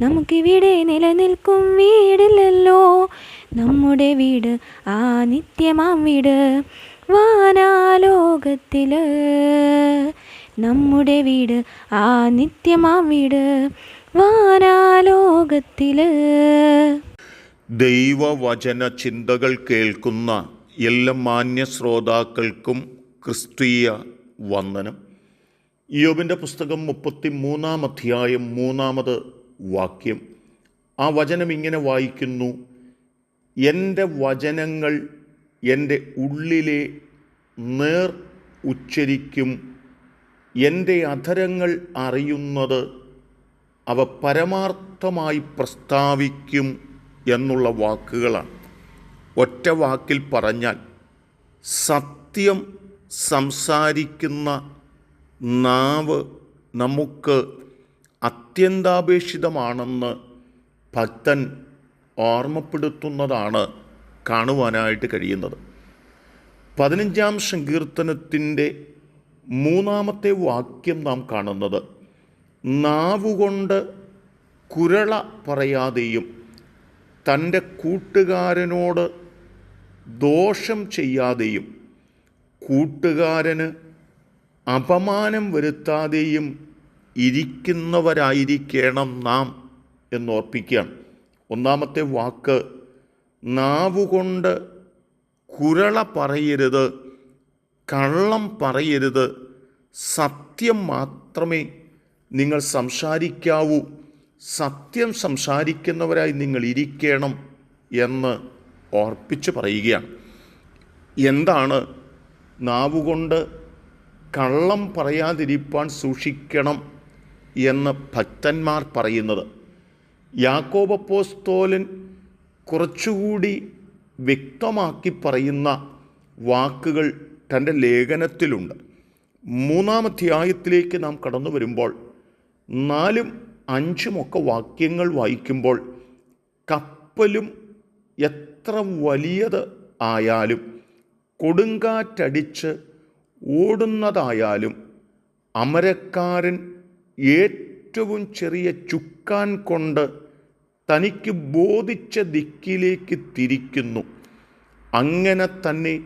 നമുക്കിവിടെ നിലനിൽക്കും വീടില്ലല്ലോ. നമ്മുടെ വീട് ആ നിത്യമാം വീട്. വാനാലോകത്തിൽ നമ്മുടെ വീട് ആ നിത്യമാം വീട്. വാനാലോകത്തിൽ ദൈവവചന ചിന്തകൾ കേൾക്കുന്ന എല്ലാ മാന്യ ശ്രോതാക്കൾക്കും ക്രിസ്തീയ വന്ദനം. യോബിന്റെ പുസ്തകം മുപ്പത്തി മൂന്നാം അധ്യായം മൂന്നാമത് വാക്യം. ആ വചനം ഇങ്ങനെ വായിക്കുന്നു. എന്റെ വചനങ്ങൾ എന്റെ ഉള്ളിലെ നേർ ഉച്ചരിക്കും. എന്റെ അധരങ്ങൾ അറിയുന്നത് അവ പരമാർത്ഥമായി പ്രസ്താവിക്കും എന്നുള്ള വാക്കുകളാണ്. ഒറ്റ വാക്കിൽ പറഞ്ഞാൽ സത്യം സംസാരിക്കുന്ന നാവ് നമുക്ക് അത്യന്താപേക്ഷിതമാണെന്ന് ഭക്തൻ ഓർമ്മപ്പെടുത്തുന്നതാണ് കാണുവാനായിട്ട് കഴിയുന്നത്. പതിനഞ്ചാം സങ്കീർത്തനത്തിന്റെ മൂന്നാമത്തെ വാക്യം നാം കാണുന്നത് നാവുകൊണ്ട് കുരള പറയാതെയും തന്റെ കൂട്ടുകാരനോട് ദോഷം ചെയ്യാതെയും കൂട്ടുകാരന് അപമാനം വരുത്താതെയും ഇരിക്കുന്നവരായിരിക്കണം നാം എന്നോർപ്പിക്കുകയാണ്. ഒന്നാമത്തെ വാക്ക് നാവുകൊണ്ട് കുരള പറയരുത് കള്ളം പറയരുത് സത്യം മാത്രമേ നിങ്ങൾ സംസാരിക്കാവൂ സത്യം സംസാരിക്കുന്നവരായി നിങ്ങൾ ഇരിക്കണം എന്ന് ഓർപ്പിച്ച് പറയുകയാണ്. എന്താണ് നാവുകൊണ്ട് കള്ളം പറയാതിരിപ്പാൻ സൂക്ഷിക്കണം? എന്ന് ഭക്തന്മാർ പറയുന്നത്. യാക്കോബപ്പോസ്തോലൻ കുറച്ചുകൂടി വ്യക്തമാക്കി പറയുന്ന വാക്കുകൾ തന്റെ ലേഖനത്തിലുണ്ട്. മൂന്നാം അധ്യായത്തിലേക്ക് നാം കടന്നു വരുമ്പോൾ നാലും അഞ്ചുമൊക്കെ വാക്യങ്ങൾ വായിക്കുമ്പോൾ കപ്പലും എത്ര വലിയത് ആയാലും കൊടുങ്കാറ്റടിച്ച് ഓടുന്നതായാലും അമരക്കാരൻ ഏറ്റവും ചെറിയ ചുക്കാൻ കൊണ്ട് തനിക്ക് ബോധിച്ച ദിക്കിലേക്ക് തിരിക്കുന്നു. അങ്ങനെ തന്നെ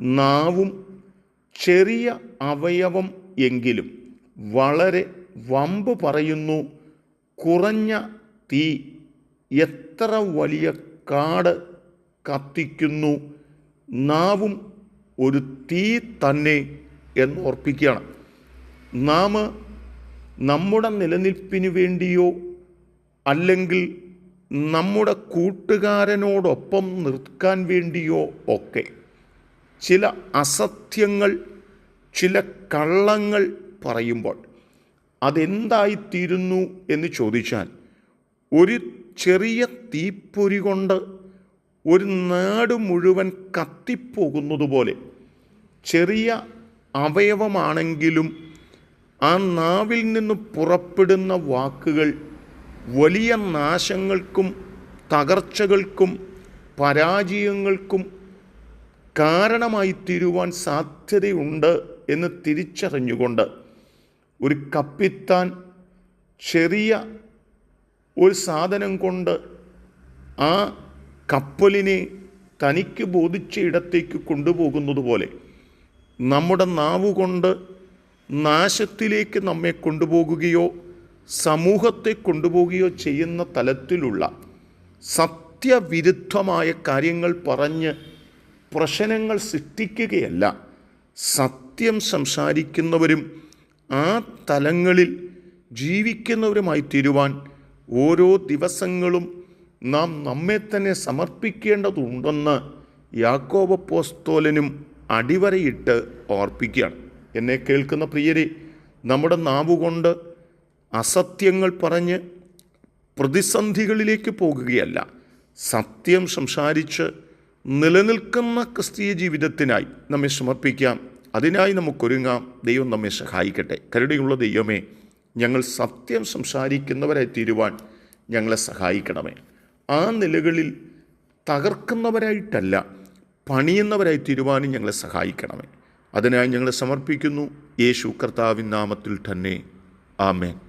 നാവും ചെറിയ അവയവം എങ്കിലും വളരെ വമ്പ് പറയുന്നു കുറഞ്ഞ തീ എത്ര വലിയ കാട് കത്തിക്കുന്നു നാവും ഒരു തീ തന്നെ എന്ന് ഓർപ്പിക്കുകയാണ്. നാം നമ്മുടെ നിലനിൽപ്പിന് വേണ്ടിയോ അല്ലെങ്കിൽ നമ്മുടെ കൂട്ടുകാരനോടൊപ്പം നിൽക്കാൻ വേണ്ടിയോ ഒക്കെ ചില അസത്യങ്ങൾ ചില കള്ളങ്ങൾ പറയുമ്പോൾ അതെന്തായിത്തീരുന്നു എന്ന് ചോദിച്ചാൽ ഒരു ചെറിയ തീപ്പൊരി കൊണ്ട് ഒരു നാട് മുഴുവൻ കത്തിപ്പോകുന്നതുപോലെ ചെറിയ അവയവമാണെങ്കിലും ആ നാവിൽ നിന്ന് പുറപ്പെടുന്ന വാക്കുകൾ വലിയ നാശങ്ങൾക്കും തകർച്ചകൾക്കും പരാജയങ്ങൾക്കും കാരണമായി തീരുവാൻ സാധ്യതയുണ്ട് എന്ന് തിരിച്ചറിഞ്ഞുകൊണ്ട് ഒരു കപ്പിത്താൻ ചെറിയ ഒരു സാധനം കൊണ്ട് ആ കപ്പലിനെ തനിക്ക് ബോധിച്ച ഇടത്തേക്ക് കൊണ്ടുപോകുന്നത് പോലെ നമ്മുടെ നാവുകൊണ്ട് നാശത്തിലേക്ക് നമ്മെ കൊണ്ടുപോകുകയോ സമൂഹത്തെ കൊണ്ടുപോകുകയോ ചെയ്യുന്ന തലത്തിലുള്ള സത്യവിരുദ്ധമായ കാര്യങ്ങൾ പറഞ്ഞ് പ്രശ്നങ്ങൾ സൃഷ്ടിക്കുകയല്ല സത്യം സംസാരിക്കുന്നവരും ആ തലങ്ങളിൽ ജീവിക്കുന്നവരുമായി തീരുവാൻ ഓരോ ദിവസങ്ങളും നാം നമ്മെ തന്നെ സമർപ്പിക്കേണ്ടതുണ്ടെന്ന് യാക്കോബ പോസ്തോലനും അടിവരയിട്ട് ഓർപ്പിക്കുകയാണ്. എന്നെ കേൾക്കുന്ന പ്രിയരെ നമ്മുടെ നാവുകൊണ്ട് അസത്യങ്ങൾ പറഞ്ഞ് പ്രതിസന്ധികളിലേക്ക് പോകുകയല്ല. സത്യം സംസാരിച്ച് നിലനിൽക്കുന്ന ക്രിസ്തീയ ജീവിതത്തിനായി നമ്മെ സമർപ്പിക്കാം. അതിനായി നമുക്കൊരുങ്ങാം. ദൈവം നമ്മെ സഹായിക്കട്ടെ. കരുണയുള്ള ദൈവമേ ഞങ്ങൾ സത്യം സംസാരിക്കുന്നവരായി തീരുവാൻ ഞങ്ങളെ സഹായിക്കണമേ. ആ നിലകളിൽ തകർക്കുന്നവരായിട്ടല്ല പണിയുന്നവരായി തീരുവാനും ഞങ്ങളെ സഹായിക്കണമേ. അതിനായി ഞങ്ങളെ സമർപ്പിക്കുന്നു. യേശു കർത്താവിൻ നാമത്തിൽ തന്നെ. ആമേൻ.